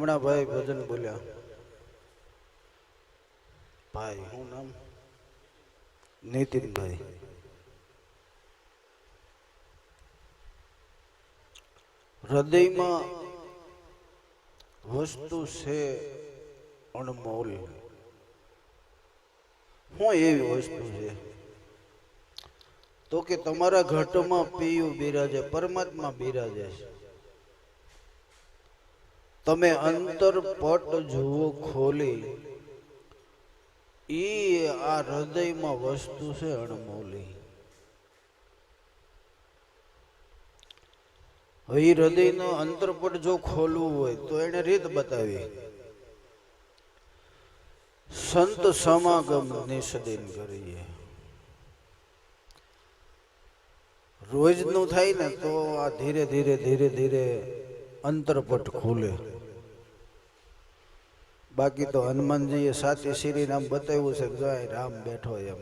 હમણાં ભાઈ ભજન બોલ્યા. ભાઈ હું નામ? નીતિનભાઈ. હૃદયમાં વસ્તુ છે અણમોલ. હું એવી વસ્તુ છે? તો કે તમારા ઘટમાં પીયું બિરાજે, પરમાત્મા બિરાજે છે. તમે અંતર પટ જુઓ ખોલી. ઈ આ હૃદયમાં વસ્તુ છે અણમોલી. હવે ઈ હૃદયનો અંતરપટ જો ખોલવું હોય તો એને રીત બતાવી. સંત સમાગમ નિષદિન કરીએ. રોજનું થાય ને તો આ ધીરે ધીરે ધીરે ધીરે અંતરપટ ખુલે. બાકી તો હનુમાનજીએ સાચી શ્રી નામ બતાવ્યું છે કે રામ બેઠો એમ.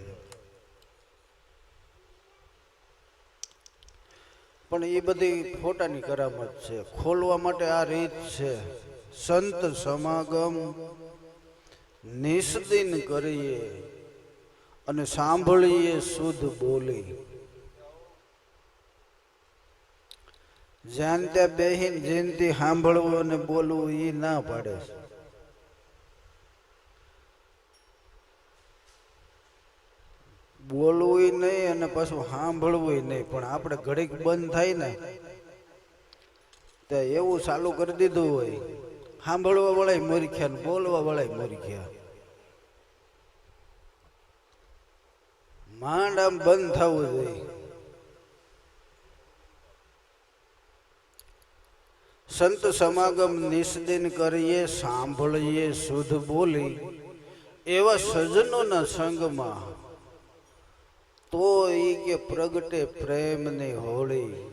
પણ એ બધી ફોટાની કરામત છે. ખોલવા માટે આ રીત છે. સંત સમાગમ નિષ્દિન કરીએ અને સાંભળીએ શુદ્ધ બોલી. જ્યાં ત્યાં બેહીન જેનથી સાંભળવું અને બોલવું એ ના પાડે છે. બોલવું નહીં અને પાછું સાંભળવું નહીં. પણ આપણે ઘડીક બંધ થાય ને, તો એવું ચાલુ કરી દીધું હોય. સાંભળવા વળાય મરી ગયા ને બોલવા વળાય મરી ગયા માંડ આમ બંધ થવું જોઈએ. સંત સમાગમ નિષ્દિન કરીએ, સાંભળીએ, શુદ્ધ બોલી એવા સજ્જનોના સંગમાં તો એ કે પ્રગટે પ્રેમની હોળી.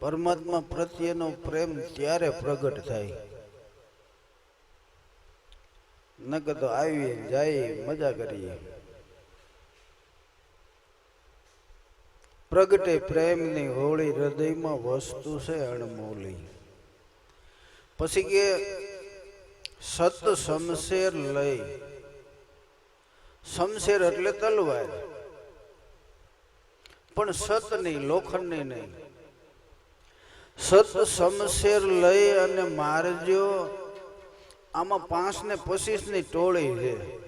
પરમાત્મા પ્રત્યેનો પ્રેમ ત્યારે પ્રગટ થાય. નકર તો આવીએ જાય, મજા કરીએ. પ્રગટે પ્રેમની હોળી, હૃદયમાં વસ્તુ છે અણમોલી. પછી કે સત શમશેર લઈ. શમશેર એટલે તલવાર. પણ સત નહીં લોખંડની નહીં. સત શમશેર લઈ અને મારજો. આમાં પાંચ ને પચીસની ટોળી છે.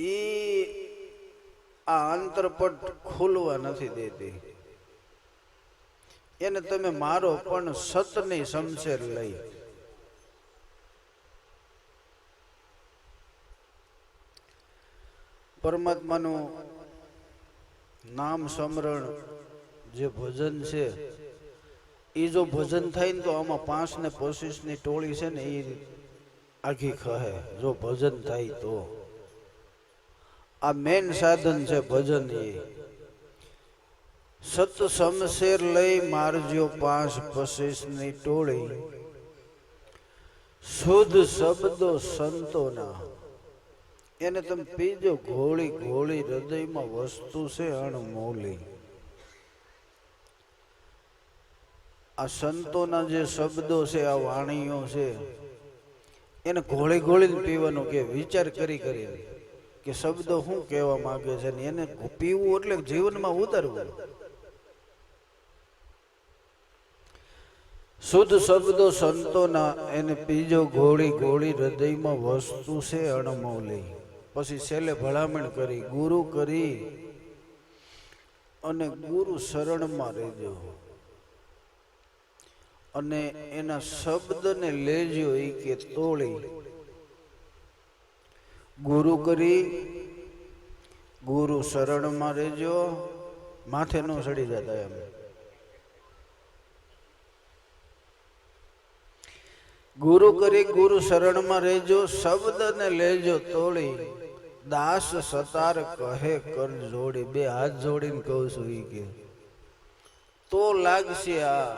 ઈ આ અંતરપટ ખોલવા નથી દેતી. એને તમે મારો પણ સતની શમશેર લઈ. પરમાત્માનું નામ સ્મરણ જે ભજન છે એ જો ભજન થાય ને તો આમાં પાંચ ને ની ટોળી છે ને એ આખી ખહે, જો ભજન થાય તો. આ મેન સાધન છે ભજન એ સત સમશેર લઈ મારજો પાંચ પચીસ ટોળી. શુદ્ધ શબ્દો સંતોના. એને તમે પીજો ઘોળી ઘોળી હૃદયમાં વસ્તુ છે અણમોલી. આ સંતોના જે શબ્દો છે, આ વાણીઓ છે, એને ઘોળી ઘોળીને પીવાનું કે વિચાર કરી કરી કે શબ્દો શું કહેવા માંગે છે ને એને પીવું એટલે જીવનમાં ઉતારવું. શુદ્ધ શબ્દો સંતોના એને પીજો ઘોળી ઘોળી હૃદયમાં વસ્તુ છે અણમોલી. પછી છેલ્લે ભલામણ કરી, ગુરુ કરી અને ગુરુ શરણમાં રહેજો. અને એના શબ્દને લેજો એ કે તોળી. ગુરુ કરી, ગુરુ શરણમાં રહેજો. માથે ન સડી જતા એમ. ગુરુ કરી ગુરુ શરણમાં રહેજો શબ્દને લેજો તોડી દાસ સતાર કહે કર જોડી. બે હાથ જોડીને કહું છું ઈ કે, તો લાગશે આ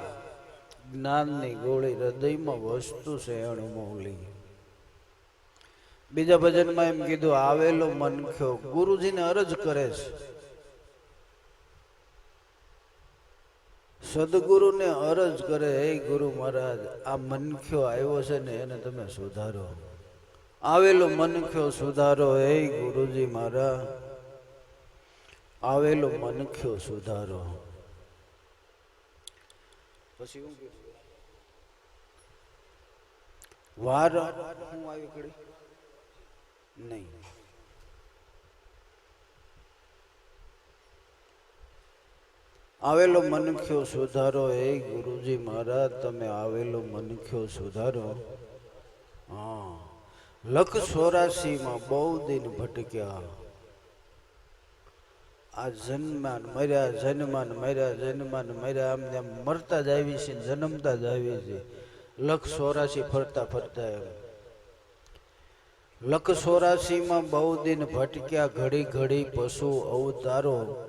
જ્ઞાનની ગોળી હૃદયમાં વસ્તુ છે અણમોલી બીજા ભજનમાં એમ કીધું, આવેલો મનખ્યો ગુરુજીને અરજ કરે છે સદગુરુને અરજ કરે, હે ગુરુ મહારાજ, આ મનખ્યો આવ્યો છે ને એને તમે સુધારો. આવેલો મનખ્યો સુધારો, હે ગુરુજી મારા આવેલો મનખ્યો સુધારો. પછી હું વાર હું આવી નહીં. આવેલો મનખ્યો સુધારો? હે ગુરુજી મહારાજ, તમે આવેલો મનખ્યો સુધારો? હા. લખ સોરાસીમાં બહુ દિન ભટક્યા. આ જન્માન મર્યા જન્માન મર્યા જન્માન મર્યા. આમ મરતા જ આવી છે, જન્મતા જ આવી છે. લખ સોરાસી ફરતા ફરતા એમ. લખ સોરાસીમાં બહુ દિન ભટક્યા, ઘડી ઘડી પશુ અવતારો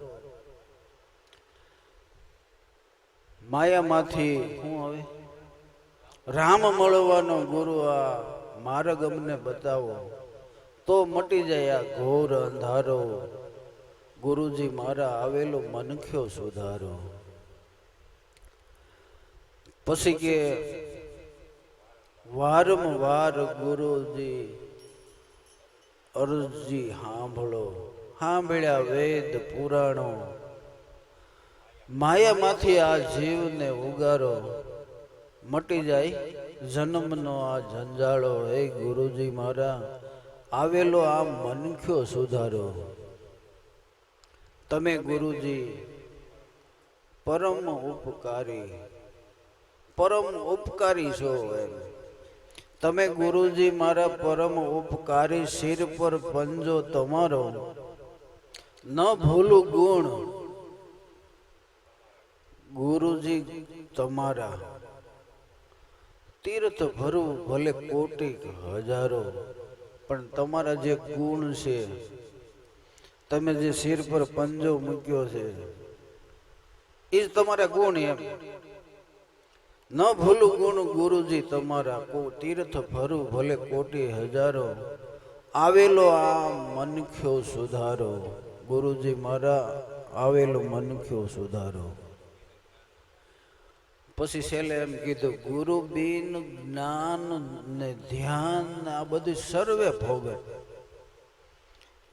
માયામાંથી હું હવે રામ મળવાનો ગુરુ આ માર્ગ અમને બતાવો. તો મટી જાય આ ઘોર અંધારો. ગુરુજી મારા આવેલો મનખ્યો સુધારો? પછી કે વારંવાર ગુરુજી, અરજી સાંભળો. સાંભળ્યા વેદ પુરાણો. માયામાંથી આ જીવને ઉગારો. મટી જાય જન્મનો આ ઝંઝાળો. હે ગુરુજી મારા, આવેલો આ મનખ્યો સુધારો. તમે ગુરુજી, પરમ ઉપકારી પરમ ઉપકારી છો એમ. તમે ગુરુજી મારા પરમ ઉપકારી શિર પર પંજો તમારો. ન ભૂલું ગુણ ગુરુજી તમારા તીર્થ ભરવું ભલે કોટી હજારો, પણ તમારા જે ગુણ છે, તમે જે શિર પર પંજો મૂક્યો છે, એ જ તમારા ગુણ એમ. ન ભૂલું ગુણ ગુરુજી તમારા, કો તીર્થ ભરું ભલે કોટી હજારો, આવેલો આ મનખ્યો સુધારો. ગુરુજી મારા, આવેલો મનખ્યો સુધારો. પછી છેલ્લે એમ કીધું ગુરુ બિન જ્ઞાન ને ધ્યાન, આ બધું સર્વે ભોગવે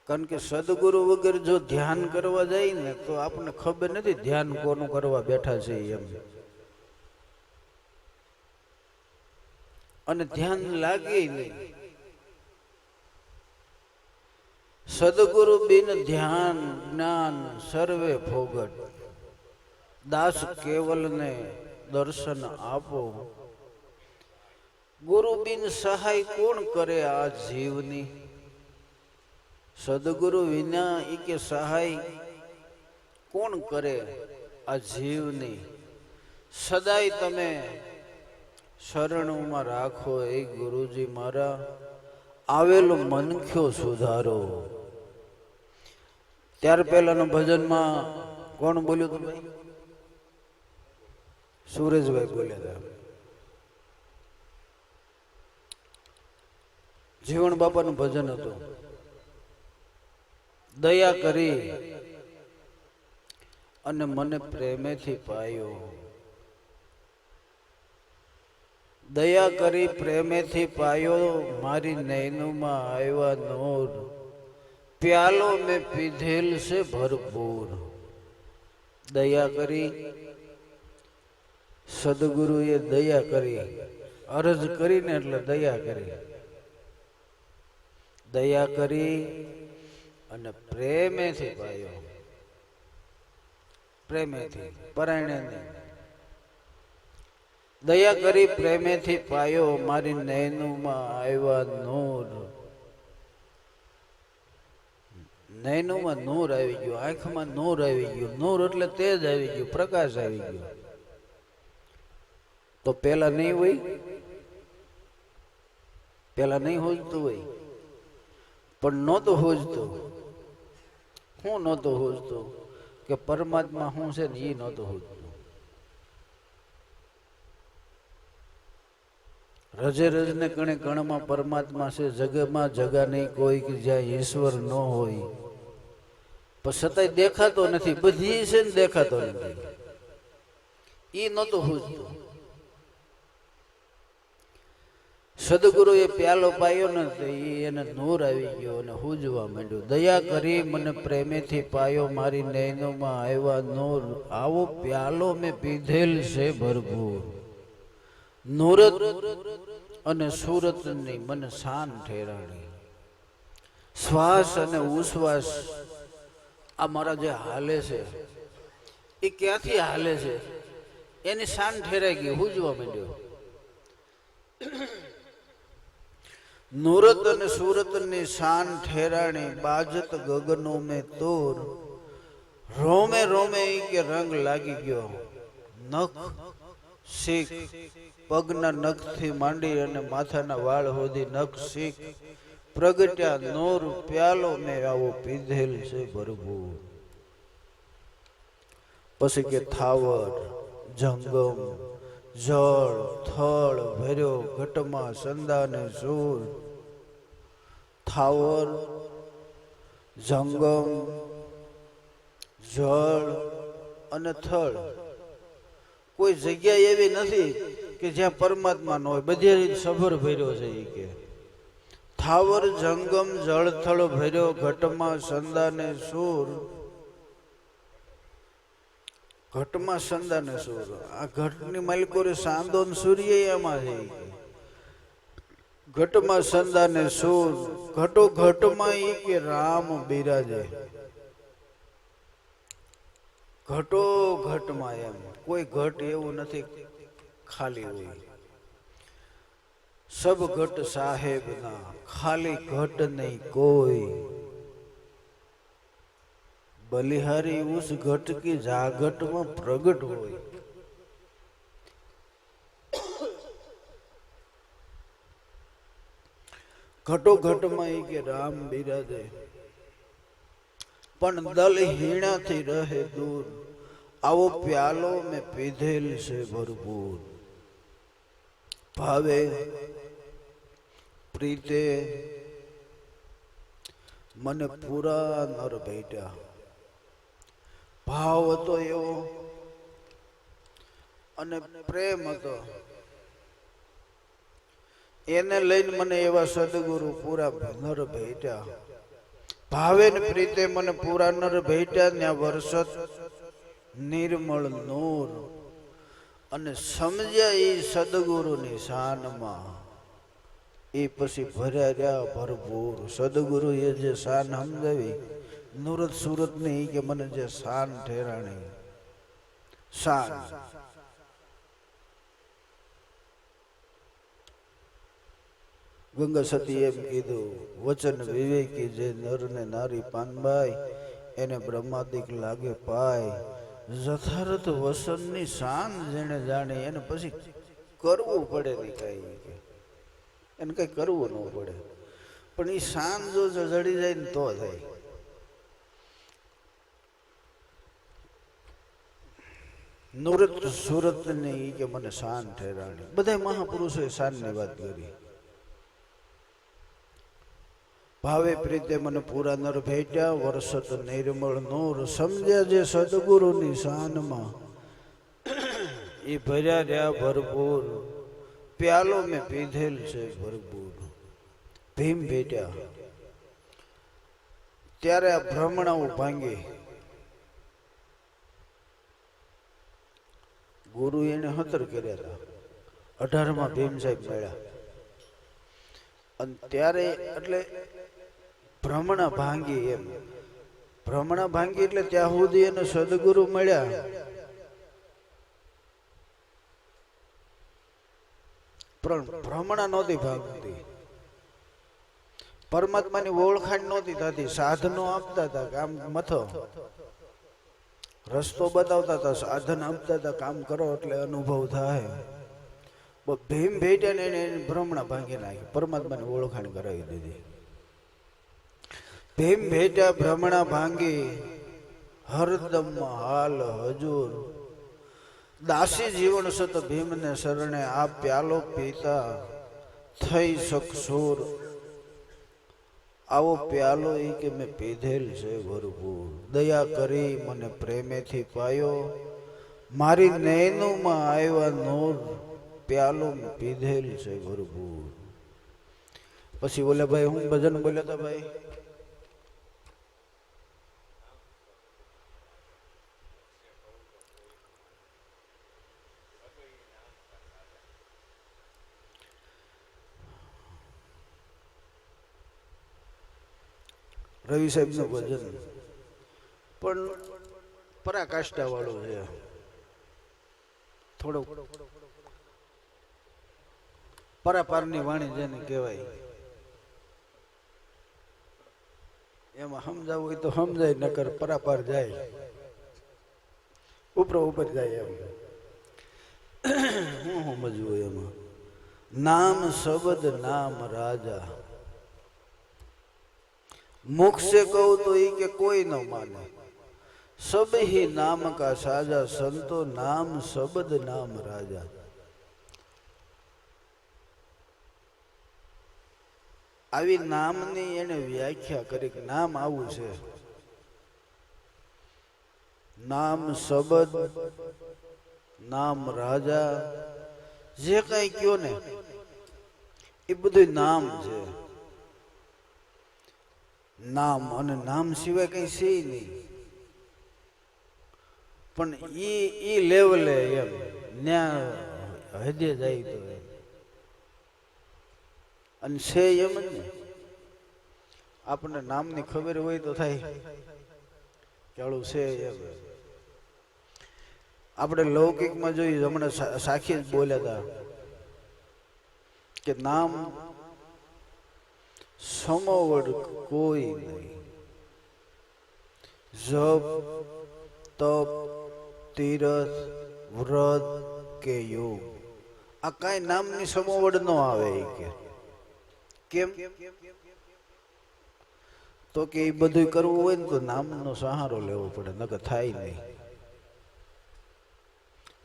કારણ કે સદગુરુ વગર જો ધ્યાન કરવા જાય ને, તો આપણને ખબર નથી ધ્યાન કોનું કરવા બેઠા છે એમ. અને ધ્યાન લાગે નહીં. સદગુરુ બિન ધ્યાન, જ્ઞાન સર્વે ભોગટ દાસ કેવલને દર્શન આપો. ગુરુ બિન સહાય કોણ કરે આ જીવની? સદગુરુ વિના એ કે સહાય કોણ કરે આ જીવની? સદાય તમે શરણોમાં રાખો એ ગુરુજી મારા. આવેલો મનખ્યો સુધારો? ત્યાર પહેલાના ભજનમાં કોણ બોલ્યું હતું? ભાઈ સુરેશભાઈ બોલ્યા હતા. જીવણ બાપાનું ભજન હતું. દયા કરી અને મને પ્રેમેથી પાયો. દયા કરી પ્રેમેથી પાયો, મારી નૈનુમાં આવ્યા નોર. પ્યાલો મેં પીધેલ છે ભરપૂર. દયા કરી સદગુરુએ દયા કરી. અરજ કરીને એટલે દયા કરી. દયા કરી અને પ્રેમેથી પાયો પ્રેમેથી પરાયણે દયા કરી પ્રેમેથી પાયો મારી નૈનુમાં આવ્યા નૂર. નૈનુમાં નૂર આવી ગયું, આંખમાં નૂર આવી ગયું. નૂર એટલે તેજ આવી ગયું, પ્રકાશ આવી ગયો. તો પેલા નહીં હોય? પેલા નહીં હોજતું હોય? પણ નહોતું હોજતું. હું નહોતો હોજતો કે પરમાત્મા હું છે ને એ નહોતો હોજતો. રજે રજને કણે કણમાં પરમાત્મા છે, જગમાં જગા નહીં, કોઈ કે જ્યાં ઈશ્વર ન હોય. પણ છતાંય દેખાતો નથી, બધી છે ને દેખાતો નથી. એ નહોતો હુજતું. સદગુરુએ પ્યાલો પાયો ને તો એને નૂર આવી ગયો અને હુજવા માંડ્યો. દયા કરી, મને પ્રેમેથી પાયો મારી નૈનોમાં આવ્યા નૂર. આવો પ્યાલો મેં પીધેલ છે ભરભૂર નૂરત અને સુરતની મને શાન ઠેરાણી શ્વાસ અને ઉશ્વાસ આ મારા જે હાલે છે, એ ક્યાંથી હાલે છે? એની શાન ઠેરાઈ ગઈ, હુજવા માંડ્યો. નુરત અને સુરતની શાન ઠેરાણી બાજત ગગનો મેં તોર. રોમે રોમે કે રંગ લાગી ગયો. નખ શીખ. પગના નખથી માંડી અને માથાના વાળ હોધી નખ શીખ. પ્રગટ્યા નોર પ્યાલો મેં આવો પીધેલ છે ભરપૂર પછી કે થાવર, જંગમ, જળ, થળ ભર્યો ઘટમાં સંદાને સૂર. થાવર, જંગમ, જળ અને થળ. કોઈ જગ્યા એવી નથી કે જ્યાં પરમાત્મા ન હોય. બધી રીતે સભર ભર્યો છે એ કે. થાવર, જંગમ, જળ, થળ ભર્યો, ઘટમાં સંદાને સૂર. ઘટમાં સંદાને સૂર. આ ઘટની માલિકો સાંદો સૂર્ય એમાં છે. ઘટમાં સંદાને સોર ઘટો ઘટમાં ઈ કે રામ બિરાજે. ઘટો ઘટમાં એમ, કોઈ ઘટ એવું નથી ખાલી હોય. સબ ઘટ સાહેબ ના, ખાલી ઘટ નહીં કોઈ. બલિહારી ઉસ ઘટ કે જાગટમાં પ્રગટ હોય. ઘટો ઘટમાં ઈ કે રામ બિરાજે. પણ દલ હીણાથી રહે દૂર. આવો પ્યાલો મેં પીધેલ છે ભરપૂર. ભાવે પ્રીતે મને પૂરા નર ભેટ્યા. ભાવ હતો એવો અને પ્રેમ હતો. એને લઈને મને એવા સદગુરુ પૂરા નર ભેટ્યા. ભાવે પ્રીતે મને પૂરા નર ભેટ્યા ત્યાં વરસત નિર્મળ નૂર. અને સમજ્યા એ સદગુરુની શાનમાં. એ પછી ભર્યા રહ્યા ભરપૂર. સદગુરુ એ જે શાન સમજાવી સુરતની કે મને જે શાન ઠેરાણી. શાન. ગંગા સતી એમ કીધું, વચન વિવેકી જે નર ને નારી પાનબાઈ, એને બ્રહ્માદિક લાગે પાય. જથારથ વસનની શાન જેને જાણે, એને પછી કરવું પડે નહીં કઈ એને કઈ કરવું ન પડે. પણ એ શાન જો જડી જાય ને તો થાય. નુરત સુરત ને કે મને શાન ઠેરાણી. બધા મહાપુરુષોએ શાનની વાત કરી. ભાવે પ્રીતે મને પૂરા નર ભેટ્યા વરસત નિર્મળ નૂર. સમજ્યા જે સદગુરુની શાનમાં એ ભર્યા રહ્યા ભરપૂર. પ્યાલો મેં પીધેલ છે ભરપૂર. ભીમ ભેટ્યા. ત્યારે આ ભ્રમણાઓ ભાંગી. ગુરુ એને હતર કર્યા હતા. અઢારમાં ભીમ સાહેબ મળ્યા. અને ત્યારે, એટલે ભ્રમણા ભાંગી એમ. ભ્રમણ ભાંગી એટલે ત્યાં સુધી એને સદગુરુ મળ્યા. પણ ભ્રમણા નહોતી ભાગતી. પરમાત્માની ઓળખાણ નહોતી થતી. સાધનો આપતા હતા કામ મથો. રસ્તો બતાવતા હતા. સાધન આપતા હતા. કામ કરો એટલે અનુભવ થાય. ભીમ ભેટ્યા ને એને ભ્રમણા ભાંગી નાખી. પરમાત્માની ઓળખાણ કરાવી દીધી. ભીમ ભેટા ભ્રમણા ભાંગી, હરદમ હાલ હજુર. દાસી જીવન સત ભીમને શરણે આ પ્યાલો પીતા, થઈ શકશોર આવો પ્યાલો એ કે મેં પીધેલ છે ભરપૂર. દયા કરી મને પ્રેમેથી પાયો. મારી નૈનુમાં આવ્યા નોર, પ્યાલો મેં પીધેલ છે ભરપૂર. પછી બોલે ભાઈ, હું ભજન બોલ્યા તો ભાઈ? રવિ સાહેબનું ભજન. પણ પરાકાષ્ઠા વાળું છે. થોડુંક પરાપારની વાણી જેને કહેવાય. એમાં સમજાવું હોય તો સમજાય, નકર પરાપાર જાય. ઉપર ઉપર જાય એમ. હું સમજવું એમાં? નામ, શબ્દ, નામ, રાજા. मुख से कहूँ तो ये के कोई न माने सब ही नाम का साजा संतो नाम शब्द नाम राजा આવી નામની એને વ્યાખ્યા કરી કે નામ આવું છે નામ શબ્દ નામ રાજા જે કઈ કયો ને એ બધું નામ છે નામ અને નામ સિવાય કઈ છે નહીં. પણ એ એ લેવલે એમ, ન્યા હદે જાય તો. અને છે એમ જ આપણને નામની ખબર હોય તો થાય કેળું છે એમ. આપણે લૌકિકમાં જોઈએ હમણાં સાખી જ બોલ્યા હતા કે નામ સમોવડ કોઈ નહીં જપ તપ તીરથ વ્રત કે યોગ આ કાંઈ નામની સમોવડ ન આવે કે કેમ તો કે એ બધું કરવું હોય ને તો નામનો સહારો લેવો પડે નકર થાય નહીં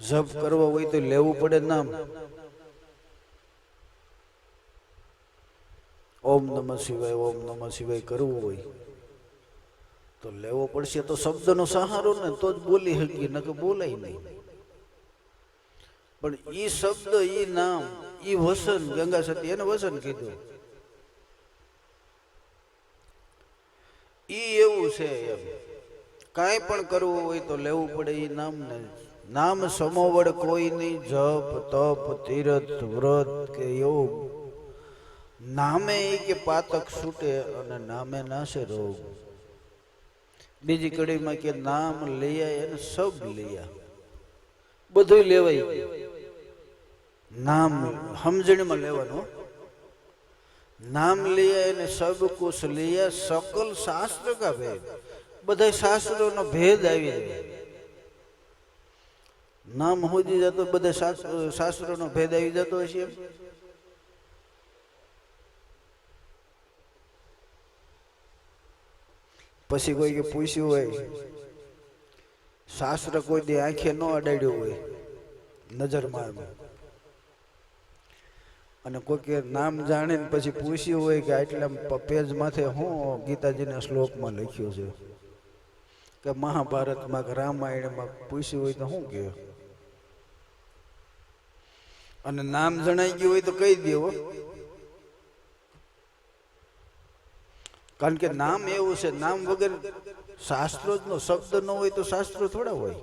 જપ કરવો હોય તો લેવું પડે નામ ઓમ નમઃ શિવાય, ઓમ નમઃ શિવાય કરવું હોય. તો લેવો પડશે તો શબ્દનો સહારો ને તો જ બોલી શકીએ કે બોલાય નહીં. પણ ઈ શબ્દ, ઈ નામ એ વસન, ગંગા સતી એને વસન કીધું. એ એવું છે એમ. કાંઈ પણ કરવું હોય તો લેવું પડે એ નામ ને નામ સમોવડ કોઈ નહીં, જપ, તપ, તીરથ, વ્રત કે યોગ. નામે કે પાતક છૂટે અને નામે નાશે રોગ. બીજી કડીમાં કે નામ લઈ એને સબ લઈયા બધું લેવાય. નામ સમજણીમાં લેવાનું. નામ લઈયા એને સબ કુશ લઈયા સકલ શાસ્ત્ર કા ભેદ? બધા શાસ્ત્રોનો ભેદ આવી જાય. નામ હોજી જતો બધા શાસ્ત્રોનો ભેદ આવી જતો હશે પછી કોઈ કે પૂછ્યું હોય, શાસ્ત્ર કોઈ દે આંખે ન અડાડ્યું હોય નજરમાં એમ. અને કોઈ કે નામ જાણે પછી પૂછ્યું હોય કે આટલા પેજ માથે હું ગીતાજીના શ્લોકમાં લખ્યું છે? કે મહાભારતમાં કે રામાયણમાં પૂછ્યું હોય તો શું કહે અને નામ જણાઈ ગયું હોય તો કહી દેવો કારણ કે નામ એવું છે, નામ વગર શાસ્ત્રો જ નો શબ્દ ન હોય તો શાસ્ત્રો થોડા હોય.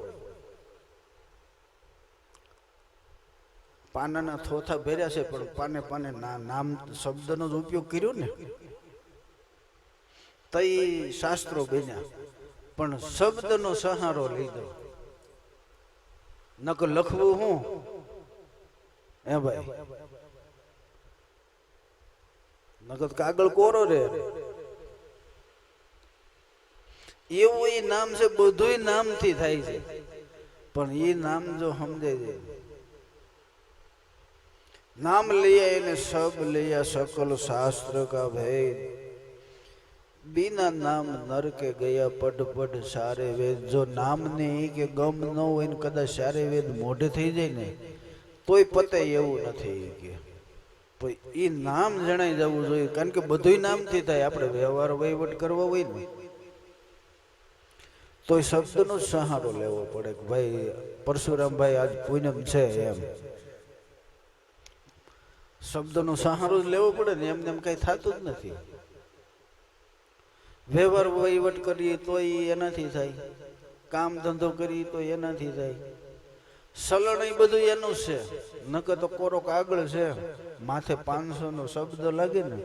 પાનાના થોથા ભેર્યા છે, પણ પાને પાને નામ શબ્દનો જ ઉપયોગ કર્યો ને. તઈ શાસ્ત્રો બન્યા. પણ શબ્દનો સહારો લીધો. નક લખવું હું? એ ભાઈ? નકર કાગળ કોરો રે? એવું એ નામ છે, બધું નામથી થાય છે. પણ એ નામ જો સમજાય છે. નામ લઈએ એને સબ લઈએ સકલ શાસ્ત્ર કા ભેદ. બિના નામ નરકે ગયા પડ પડ સારે વેદ. જો નામને એ કે ગમ ન હોય ને કદાચ સારે વેદ મોઢે થઈ જાય ને, તોય પતે એવું નથી કે. એ નામ જણાઈ જવું જોઈએ, કારણ કે બધું નામથી થાય. આપણે વ્યવહાર વહીવટ કરવો હોય ને તો એ શબ્દનો જ સહારો લેવો પડે કે ભાઈ, પરશુરામભાઈ આજ પૂનમ છે એમ. શબ્દનો સહારો જ લેવો પડે ને, એમને એમ કઈ થતું જ નથી. વ્યવહાર વહીવટ કરીએ તો એનાથી થાય. કામ ધંધો કરીએ તો એનાથી થાય. સલણ એ બધું એનું છે. નકર તો કોરોક આગળ છે. માથે પાંચસો નો શબ્દ લાગે ને,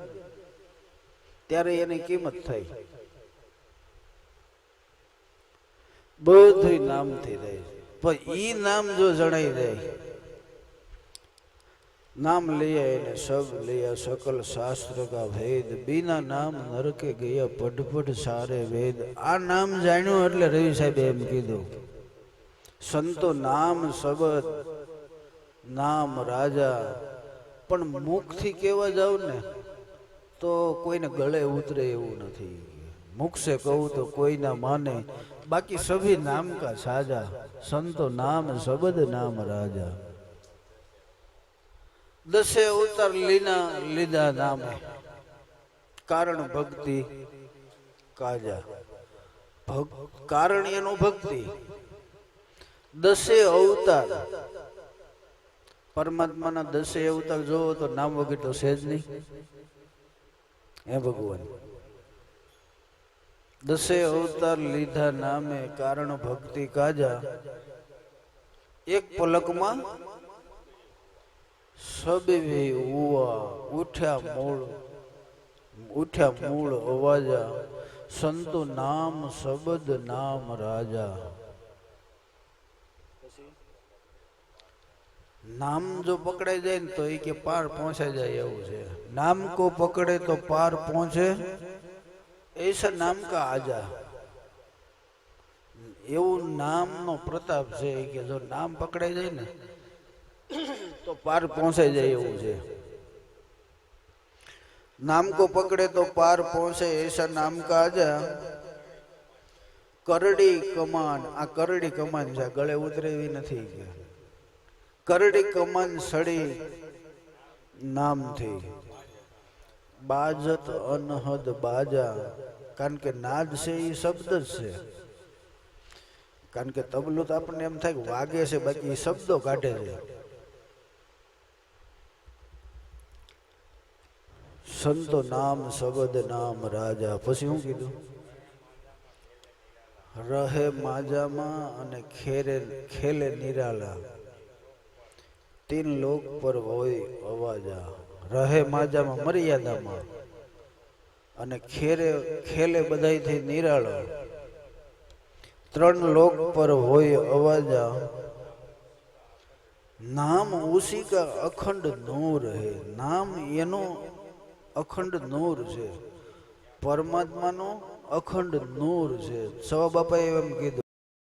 ત્યારે એની કિંમત થાય. બધું નામથી રહે પણ એ નામ જો જણાઈ જાય નામ લઈએ એને સબ લઈએ, સકલ શાસ્ત્ર કા ભેદ, બીના નામ નરકે ગયા પઢપઢ સારે વેદ. આ નામ જાણ્યું એટલે રવિ સાહેબે એમ કીધું, સંતો નામ શબદ નામ રાજા. પણ મુખથી કેવા જાવ ને, તો કોઈને ગળે ઉતરે એવું નથી. મુખ સે કહું તો કોઈના માને બાકી સભી નામ કા સાજા? સંતો નામ, શબદ નામ રાજા. દસે અવતાર લીના લીધા નામ. કારણ ભક્તિ કાજા. કારણ એનું ભક્તિ. દસે અવતાર. પરમાત્માના દસે અવતાર જોવો તો નામ વગર તો છે જ નહીં. હે ભગવાન. દસે અવતાર લીધા નામે કારણ ભક્તિ કાજા. એક પલકમાં સબે ઉવા ઉઠ્યા મૂળ ઉઠ્યા મૂળ અવાજા. સંતો નામ, શબ્દ નામ રાજા. નામ જો પકડાઈ જાય ને તો એ કે પાર પહોંચાઈ જાય એવું છે. નામ કો પકડે તો પાર પહોંચે. એસા નામ કા આજા? એવું નામનો પ્રતાપ છે કે જો નામ પકડાઈ જાય ને, તો પાર પહોંચાઈ જાય એવું છે. નામ કો પકડે તો પાર પહોંચે એસા નામ કા આજા? કરડી કમાન, આ કરડી કમાન છે ગળે ઉતરેવી નથી કરડી કમાન સડી નામથી બાજત અનહદ બાજા. કારણ કે નાદ છે એ શબ્દ જ છે. કારણ કે તબલું તો આપણને એમ થાય કે વાગે છે, બાકી શબ્દો કાઢે છે. સંતો નામ, શબ્દ નામ, રાજા. પછી શું કીધું? રહે માજામાં અને ખેરે, ખેલે નિરાલા. તીન લોક પર હોય અવાજા. રહે માજામાં મર્યાદામાં. અને ખેરે, ખેલે બધાથી નિરાળ. ત્રણ લોક પર હોય અવાજા. નામ ઉસીકા અખંડ નૂર હે. નામ એનું અખંડ નૂર છે. પરમાત્માનું અખંડ નૂર છે. સવા બાપાએ એમ કીધું.